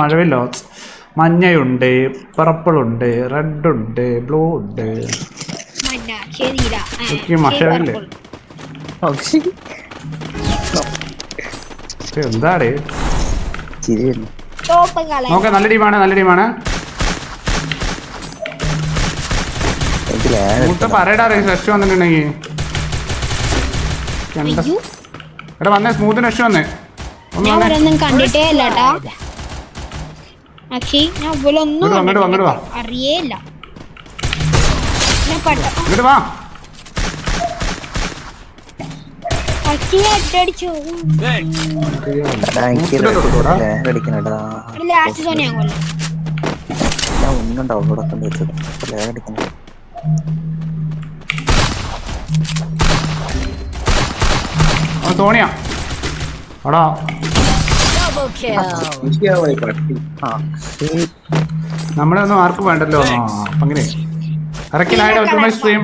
മഴവില്ലോ? മഞ്ഞയുണ്ട് പർപ്പിൾ ഉണ്ട് റെഡ് ഉണ്ട് ബ്ലൂ ഉണ്ട് എന്താണ് ചോപ്പ് നല്ല ടീമാണ് നല്ല ടീമാണ്. പറയടാ റഷ് വന്നിട്ടുണ്ടെങ്കിൽ എടാ വന്നേ സ്മൂത്തിന് റഷ് വന്നേ. ഞാൻ ഇവരൊന്നും കണ്ടിട്ടേ ഇല്ല ടാ അക്ഷി ഞാൻ ഇവലൊന്നും ഒന്നും ഡൗൺലോഡ് ഒക്കെ വെച്ചത് ലാഗ് അടിക്കണം ആ സോണിയ എടാ. ആ ശരി നമ്മളെ ഒന്നും ആർക്കും വേണ്ടല്ലോ. അങ്ങനെ. ഇറക്കിലായിട്ട് ഒറ്റ സ്ട്രീം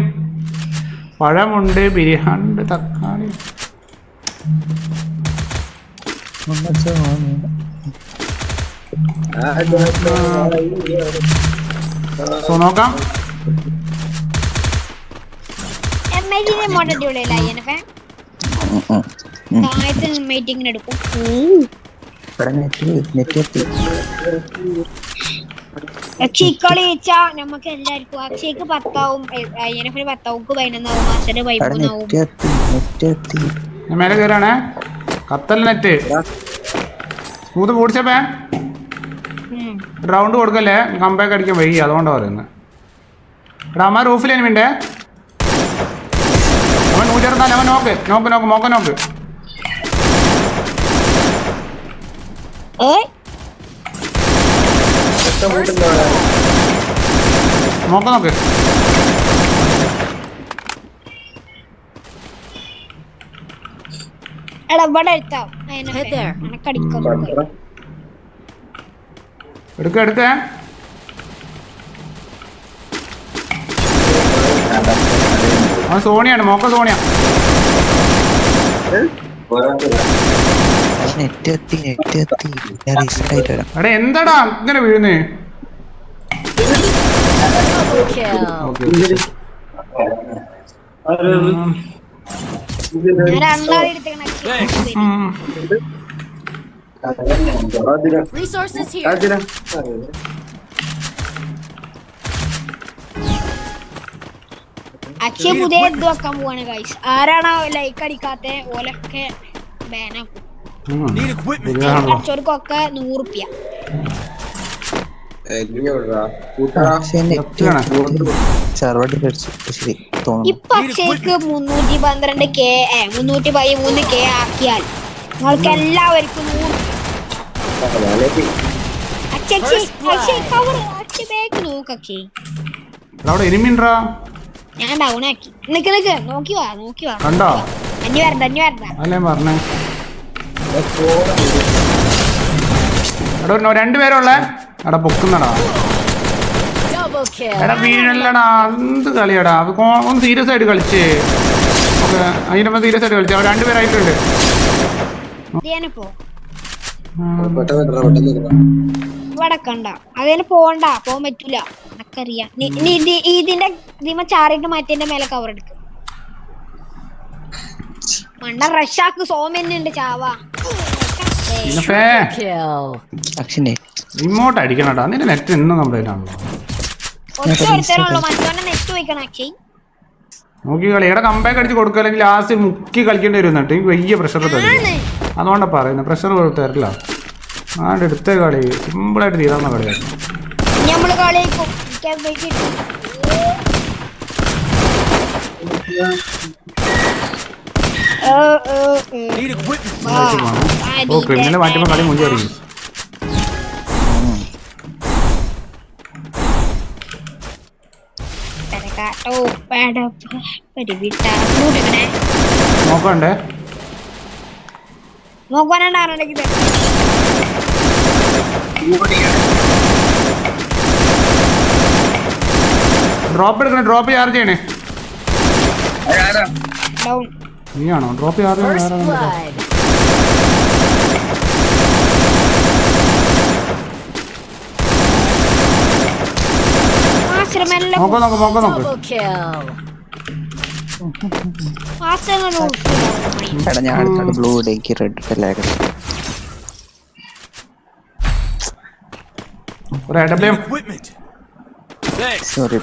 പഴമുണ്ട് ബിരിയാണി തക്കാളി. സോ നോക്കാം. എം ഐ ജിന്റെ മോട്ട അടിപൊളിയല്ല അയ്യനഫെ ഉം, ഉം, ഉം. താഴത്ത് മീറ്റിംഗിന് എടുക്കും. ഇവിടെ നെറ്റ് നെറ്റ് എത്തി. നമുക്ക് എല്ലാവർക്കും അക്ഷയ്ക്ക് പത്താവും അയ്യനഫിന് പത്താവും പതിനൊന്നാവും മാസ്റ്റർ ഇവിടെ പതിമൂന്നാവും നെറ്റ് എത്തി നെറ്റ് എത്തി. ഞാൻ മേലെ കയറാണേ കത്തല്ല നെറ്റ്. സ്മൂത്ത് പൂടിച്ചപ്പേ. ഉം. റൗണ്ട് കൊടുക്കല്ലേ? കമ്പാക്ക് അടിക്കാൻ വൈകി അതുകൊണ്ടാ പറയുന്നത് എടാ അമ്മ റൂഫിൽ എനിമിണ്ടേ അവൻ നൂറ്ററുന്നാൽ അവൻ നോക്ക് നോക്ക് നോക്ക് മോക്ക നോക്ക് ഏയ് മോക്ക നോക്ക് എടാ എടുക്ക എടുക്ക. സോണിയാണ്. മോക്ക സോണിയ. നെറ്റ് എത്തി നെറ്റ് എത്തി ഞാൻ റീസെന്റ് ആയിട്ട് വരാം. എടാ എന്താടാ ഇങ്ങനെ വീഴുന്നേ? Resources here. അക്ഷയ് പുതിയ ഇത് വെക്കാൻ പോവാണ് ഗൈസ് ആരാണോ ലൈക്ക് അടിക്കാത്ത ഓലൊക്കെ ബാനാക്കും അടിച്ചവർക്കൊക്കെ നൂറുപ്യ. ഇപ്പൊ അക്ഷയ്ക്ക് മുന്നൂറ്റി പന്ത്രണ്ട് കെ മുന്നൂറ്റി പതിമൂന്ന് കെ ആക്കിയാൽ നിങ്ങൾക്ക് എല്ലാവർക്കും ഞാൻ ഡൗൺ ആക്കി. നിക്ക് നിക്ക് നോക്കി വാ നോക്കി വാ കണ്ടോ? അഞ്ഞു വരണ്ട അഞ്ഞു വരണ്ട. അല്ലേ പറഞ്ഞേ? എടാ രണ്ടുപേരുള്ളേ എടാ പൊക്കുന്നടാ. എടാ വീഴല്ലടാ. എന്ത് കളിയാടാ? ഒന്ന് സീരിയസ് ആയിട്ട് കളിച്ചേ. ഓക്കെ അതിനൊപ്പം സീരിയസ് ആയിട്ട് കളിച്ചു. അവിടെ രണ്ടുപേരായിട്ടുണ്ട് ഇതിനിപ്പോ ഇവിടെ കണ്ട. അതിന് പോണ്ട. പോകാൻ പറ്റൂല. എനക്കറിയാം ഇതിന്റെ ഇതിമ ചാറിട്ട് മാറ്റിന്റെ മേലെ കവർ എടുക്കും. മണ്ട റഷാക്ക് സോമന്നുണ്ട് ചാവാ. റിമോട്ട് അടിക്കണടാ. നിന്റെ നെറ്റ് എന്നും നമ്മുടെ നോക്കി കളി. ഇവിടെ കമ്പാക്ക് അടിച്ച് കൊടുക്കല്ലെങ്കിൽ ലാസ്റ്റ് മുക്കി കളിക്കേണ്ടി വരും എന്നിട്ട്. എനിക്ക് വലിയ പ്രഷർ തരും അതുകൊണ്ടാ പറയുന്നത് പ്രഷർ തരില്ല. ആണ്ട് എടുത്ത കളി. സിമ്പിളായിട്ട് തീരാവുന്ന കളിയായിരുന്നു നമ്മൾ കളിക്കും. ഓ ക്രിമിനൽ മാറ്റുമ്പോ കളി മുഞ്ചി അറിയും. നോക്കണ്ടേ. ഡ്രോപ്പ് എടുക്കണേ ഡ്രോപ്പ് ചാർജ് ചെയ്യണേ ഡൗൺ. നീയാണോ? ഡ്രോപ്പ് ചെയ്യാതെ നോക്കാം നോക്കാം നോക്കാം നോക്കാം. എടാ ഞാൻ ബ്ലൂ റെഡ് സോറി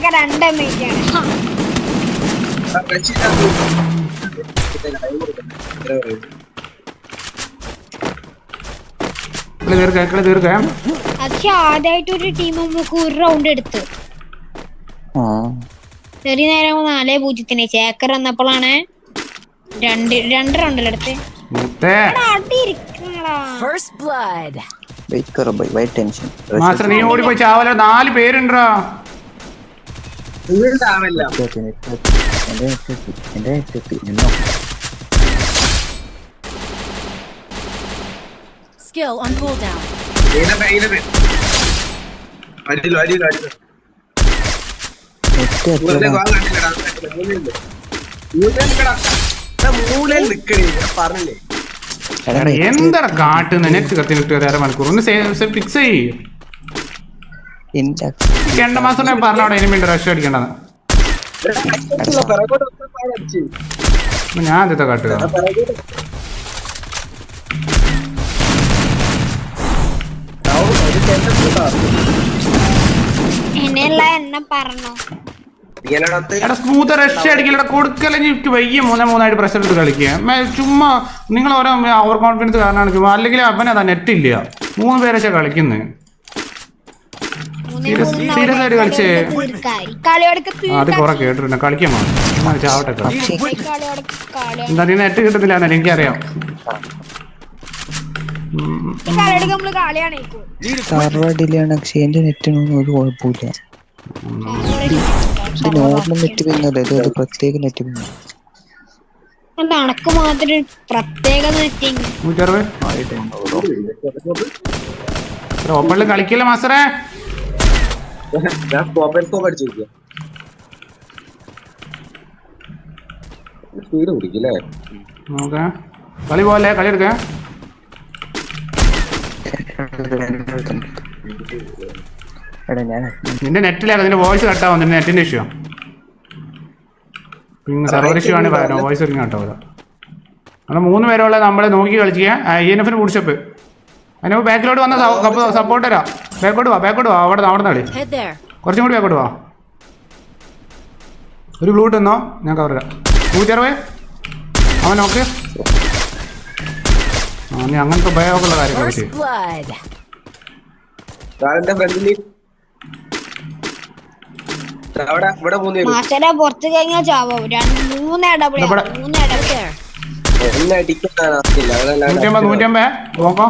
ഇതൊക്കെ രണ്ട് മിനിറ്റാണ് കളി തീർക്കാം കളി തീർക്കാം. പക്ഷെ ആദ്യമായിട്ട് ഒരു ടീം നമുക്ക് ഒരു റൗണ്ട് എടുത്ത്. ആ. ചെറിയ നേരം നാലേ പൂജ്യത്തിന്. ചേക്കർ വന്നപ്പോഴാണ് രണ്ട് രണ്ട് ടെൻഷൻ മാസ്റ്റർ നീ ഓടിപ്പോയി ചാവല. നാല് പേരുണ്ടോ എന്റെ നെറ്റ് എന്നോ Skill on cooldown. അടിയിലോ അടിയിലോ അടിയിലോ. നെറ്റ് വെറുതെ എത്തിയതാ വാ കണ്ടില്ലടാ മൂലയിൽ നിക്കടാ മൂലയിൽ നിക്കണേ ഞാൻ പറഞ്ഞില്ലേ? എടാ നെറ്റ് എന്താ കാട്ടുന്ന? നെറ്റ് കത്തി കിട്ടുക അര മണിക്കൂർ ഒന്ന് ഫിക്സ് ചെയ്യ്. രണ്ട മാസം ഞാൻ പറഞ്ഞോടെ ഇനി വേണ്ടി റഷ് അടിക്കണ്ടെന്ന് ഞാൻ എന്താ കാട്ടുക എടാ സ്മൂത്ത് റഷ് അടിക്കലടാ കൊടുക്കല എനിക്ക് വയ്യ മൂന്നേ മൂന്നായിട്ട് പ്രഷർ എടുത്ത് കളിക്കുക ചുമ്മാ നിങ്ങൾ ഓരോ ഓവർ കോൺഫിഡൻസ് കാരണമാണ് ചുമ്മാ അല്ലെങ്കിൽ അവനതാ നെറ്റ് ഇല്ല. മൂന്ന് പേരെ പേരൊക്കെ കളിക്കുന്നത് ആയിട്ട് കളിച്ചേ. അത്. കുറെ കേട്ടിട്ടുണ്ട്. കളിക്കാൻ ചാവട്ടെ എന്താ നീ നെറ്റ് കിട്ടത്തില്ല എന്നല്ല എനിക്കറിയാം. എന്റെ നെറ്റിനൊന്നും ഒരു കുഴപ്പമില്ല. ഇത് നോർമൽ നെറ്റ് പിന്നല്ലേ ഇത് ഒരു പ്രത്യേക നെറ്റ് പിന്നെ. എന്താ അണക്ക് മാത്രം ഒരു പ്രത്യേക നെറ്റിങ് നൂറ്ററുപത്? ഓപ്പണിൽ കളിക്കില്ല മാസ്റ്ററേ? ഞാൻ സ്കോപ്പ് സ്കോപ്പ് അടിച്ചു നോക്കിയ സ്പീഡ് പിടിക്കില്ലേ നോക്കാം. കളി പോലെ കളി എടുക്കാം. എടാ ഞാൻ നിന്റെ നെറ്റിലാണ് നിന്റെ വോയിസ് കട്ടാവും നിന്റെ നെറ്റിന്റെ ഇഷ്യൂ പിന്നെ സെർവർ ഇഷ്യൂ ആണ് പറയുന്നത് വോയിസ് ഇറങ്ങി കട്ടാവില്ല അങ്ങനെ മൂന്ന് പേരുള്ള നമ്മളെ നോക്കി കളിക്കുക ഐ എൻ എഫിന് കുടിച്ചപ്പ് അതിന് ബാക്കിലോട്ട് വന്ന സപ്പോർട്ട് തരാം. ബാക്കോട്ട് വാ ബാക്കോട്ട് വാ. അവിടെ അവിടെ കളി. കുറച്ചും കൂടി ബാക്കോട്ട് വാ. ഒരു ബ്ലൂട്ട് എന്നോ ഞാൻ കവർ തരാം നൂറ്ററുപത് അവൻ നോക്ക് ആ നീ അങ്ങനത്തെ ഉപയോഗമുള്ള മൂന്ന് പേര്. മാസ്റ്ററെ പുറത്ത് കഴിഞ്ഞാൽ ചാവോ? മൂന്ന് ഡബിൾ. മൂന്ന് ഡബിൾ നൂറ്റമ്പത് നൂറ്റമ്പത് നോക്കോ.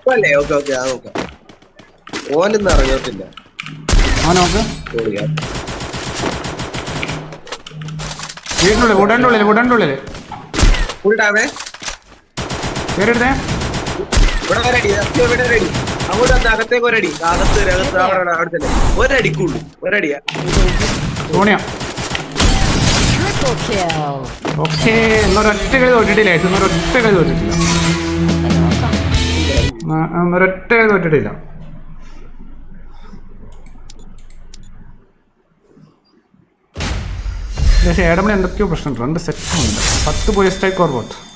നോക്കല്ലേ ഓക്കെ ഓക്കെ ആ നോക്കാം. ഓനൊന്നും ഇറങ്ങത്തില്ല ആ. നോക്ക്. വീടിനുള്ളിൽ ഉടന്റെ ഉള്ളിൽ ഇവിടെ ഒരടി ദാ ഇവിടെ ഒരടി. അങ്ങോട്ട് വന്ന് അകത്തേക്ക് ഒരടി. അകത്ത് ഒരു അകത്ത് അവിടെ അവിടെ അവിടെ തന്നെ ഒരടിക്കുള്ളൂ ഒരടിയാ. kill. ഓക്കെ എന്നൊരൊറ്റ കളി തോറ്റിട്ടില്ല? എന്നൊരൊറ്റ കളി തോറ്റിട്ടില്ല. കളി തോറ്റിട്ടില്ല പക്ഷേ ഏടമണി എന്തൊക്കെയോ പ്രശ്നമുണ്ട്. രണ്ട് സെറ്റ് ഉണ്ട്. പത്ത് പോയി സ്ട്രൈക്ക് ഓർബോട്ട്